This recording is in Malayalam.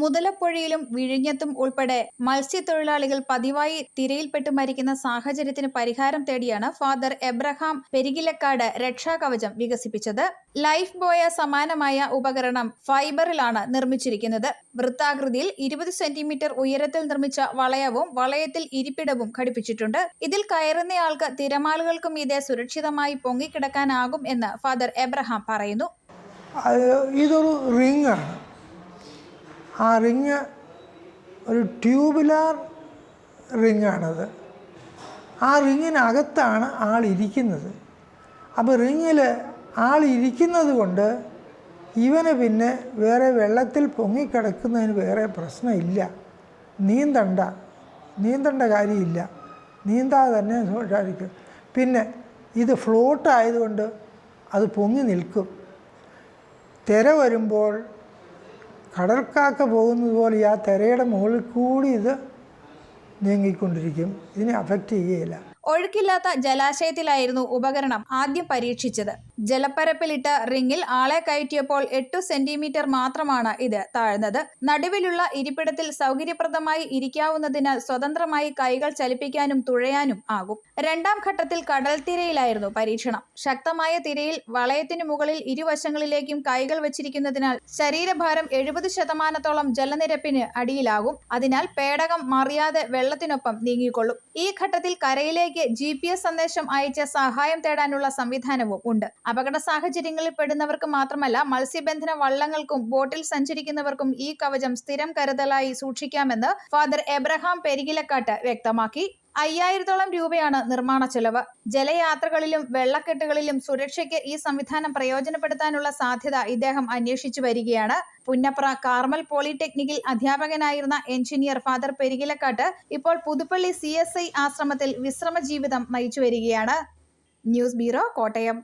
മുതലപ്പുഴയിലും വിഴിഞ്ഞത്തും ഉൾപ്പെടെ മത്സ്യത്തൊഴിലാളികൾ പതിവായി തിരയിൽപ്പെട്ട് മരിക്കുന്ന സാഹചര്യത്തിന് പരിഹാരം തേടിയാണ് ഫാദർ എബ്രഹാം പെരികിലക്കാട് രക്ഷാകവചം വികസിപ്പിച്ചത്. ലൈഫ് ബോയ സമാനമായ ഉപകരണം ഫൈബറിലാണ് നിർമ്മിച്ചിരിക്കുന്നത്. വൃത്താകൃതിയിൽ ഇരുപത് സെന്റിമീറ്റർ ഉയരത്തിൽ നിർമ്മിച്ച വളയവും വളയത്തിൽ ഇരിപ്പിടവും ഘടിപ്പിച്ചിട്ടുണ്ട്. ഇതിൽ കയറുന്നയാൾക്ക് തിരമാലകൾക്കും ഇതേ സുരക്ഷിതമായി പൊങ്ങിക്കിടക്കാനാകും എന്ന് ഫാദർ എബ്രഹാം പറയുന്നു. ഇതൊരു ഇതൊരു റിങ്ങാണ്. ആ റിങ് ഒരു ട്യൂബുലാർ റിങ്ങാണത്. ആ റിങ്ങിനകത്താണ് ആൾ ഇരിക്കുന്നത്. അപ്പോൾ റിങ്ങിൽ ആൾ ഇരിക്കുന്നത് കൊണ്ട് ഇവന് പിന്നെ വേറെ വെള്ളത്തിൽ പൊങ്ങിക്കിടക്കുന്നതിന് വേറെ പ്രശ്നമില്ല. നീന്തണ്ട. നീന്തണ്ട കാര്യമില്ല. നീന്താതെ തന്നെ സുഖമായിരിക്കും പിന്നെ ഇത് ഫ്ലോട്ട് ആയതുകൊണ്ട് അത് പൊങ്ങി നിൽക്കും. തിര വരുമ്പോൾ കടൽക്കാക്ക പോകുന്നത് പോലെ ആ തിരയുടെ മുകളിൽ കൂടി ഇത് നീങ്ങിക്കൊണ്ടിരിക്കും. ഇതിനെ അഫക്റ്റ് ചെയ്യുകയില്ല. ഒഴുക്കില്ലാത്ത ജലാശയത്തിലായിരുന്നു ഉപകരണം ആദ്യം പരീക്ഷിച്ചത്. ജലപ്പരപ്പിലിട്ട റിങ്ങിൽ ആളെ കയറ്റിയപ്പോൾ എട്ടു സെന്റിമീറ്റർ മാത്രമാണ് ഇത് താഴ്ന്നത്. നടുവിലുള്ള ഇരിപ്പിടത്തിൽ സൗകര്യപ്രദമായി ഇരിക്കാവുന്നതിനാൽ സ്വതന്ത്രമായി കൈകൾ ചലിപ്പിക്കാനും തുഴയാനും ആകും. രണ്ടാം ഘട്ടത്തിൽ കടൽ തിരയിലായിരുന്നു പരീക്ഷണം. ശക്തമായ തിരയിൽ വളയത്തിനു മുകളിൽ ഇരുവശങ്ങളിലേക്കും കൈകൾ വച്ചിരിക്കുന്നതിനാൽ ശരീരഭാരം എഴുപത് ശതമാനത്തോളം ജലനിരപ്പിന് അടിയിലാകും. അതിനാൽ പേടകം മറിയാതെ വെള്ളത്തിനൊപ്പം നീങ്ങിക്കൊള്ളും. ഈ ഘട്ടത്തിൽ കരയിലേക്ക് ജി പി എസ് സന്ദേശം അയച്ച് സഹായം തേടാനുള്ള സംവിധാനവും ഉണ്ട്. അപകട സാഹചര്യങ്ങളിൽ പെടുന്നവർക്ക് മാത്രമല്ല മത്സ്യബന്ധന വള്ളങ്ങൾക്കും ബോട്ടിൽ സഞ്ചരിക്കുന്നവർക്കും ഈ കവചം സ്ഥിരം കരുതലായി സൂക്ഷിക്കാമെന്ന് ഫാദർ എബ്രഹാം പെരികിലക്കാട്ട് വ്യക്തമാക്കി. അയ്യായിരത്തോളം രൂപയാണ് നിർമ്മാണ ചെലവ്. ജലയാത്രകളിലും വെള്ളക്കെട്ടുകളിലും സുരക്ഷയ്ക്ക് ഈ സംവിധാനം പ്രയോജനപ്പെടുത്താനുള്ള സാധ്യത ഇദ്ദേഹം അന്വേഷിച്ചു വരികയാണ്. പുന്നപ്ര കാർമൽ പോളിടെക്നിക്കിൽ അധ്യാപകനായിരുന്ന എഞ്ചിനീയർ ഫാദർ പെരികിലക്കാട്ട് ഇപ്പോൾ പുതുപ്പള്ളി സി ആശ്രമത്തിൽ വിശ്രമ ജീവിതം നയിച്ചു വരികയാണ്. News bureau Kottayam.